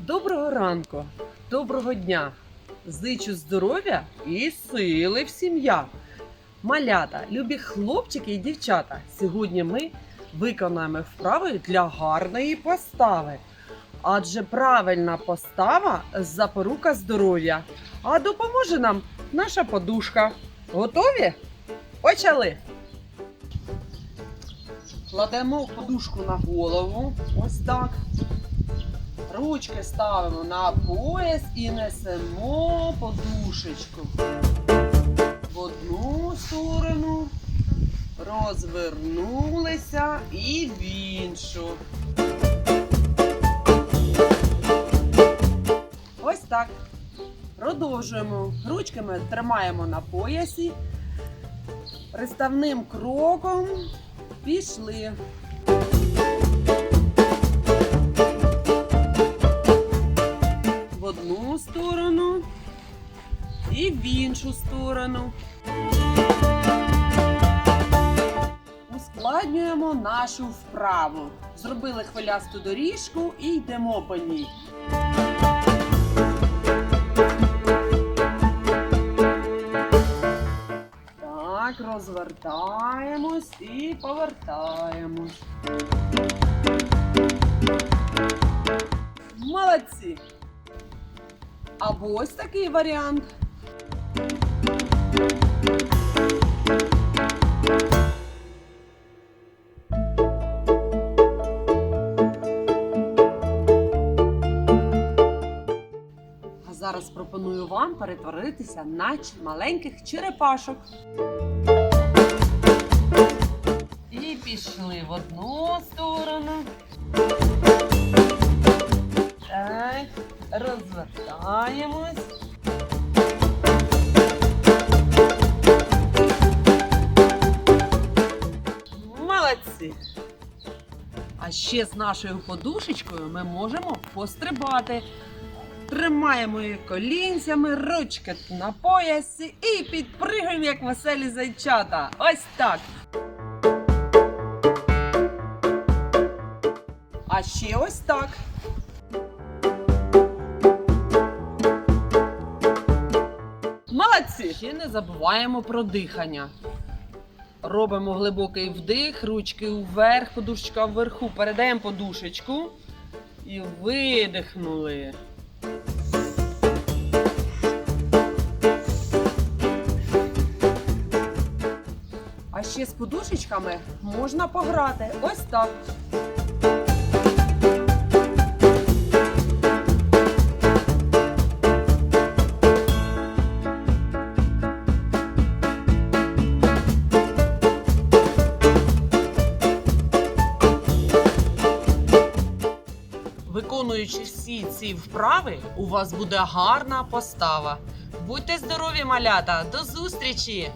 Доброго ранку, доброго дня. Зичу здоров'я і сили в сім'я. Малята, любі хлопчики і дівчата. Сьогодні ми виконаємо вправи для гарної постави. Адже правильна постава запорука здоров'я. А допоможе нам наша подушка. Готові? Почали! Кладемо подушку на голову. Ось так. Ручки ставимо на пояс і несемо подушечку. В одну сторону розвернулися і в іншу. Ось так. Продовжуємо. Ручками тримаємо на поясі. Приставним кроком пішли. в одну сторону і в іншу сторону. Ускладнюємо нашу вправу. Зробили хвилясту доріжку і йдемо по ній. Так, розвертаємось і повертаємось. Молодці! Або ось такий варіант. Зараз пропоную вам перетворитися на маленьких черепашок. І пішли в одну сторону. Так, розвертаємось. Молодці! А ще з нашою подушечкою ми можемо пострибати. Тримаємо її колінцями, ручки на поясі і підпригуємо, як веселі зайчата. Ось так. А ще ось так. Молодці! Ще не забуваємо про дихання. Робимо глибокий вдих, ручки вверх, подушечка вверху. Передаємо подушечку і видихнули. А ще з подушечками можна пограти. Ось так. Виконуючи всі ці вправи, у вас буде гарна постава. Будьте здорові, малята! До зустрічі!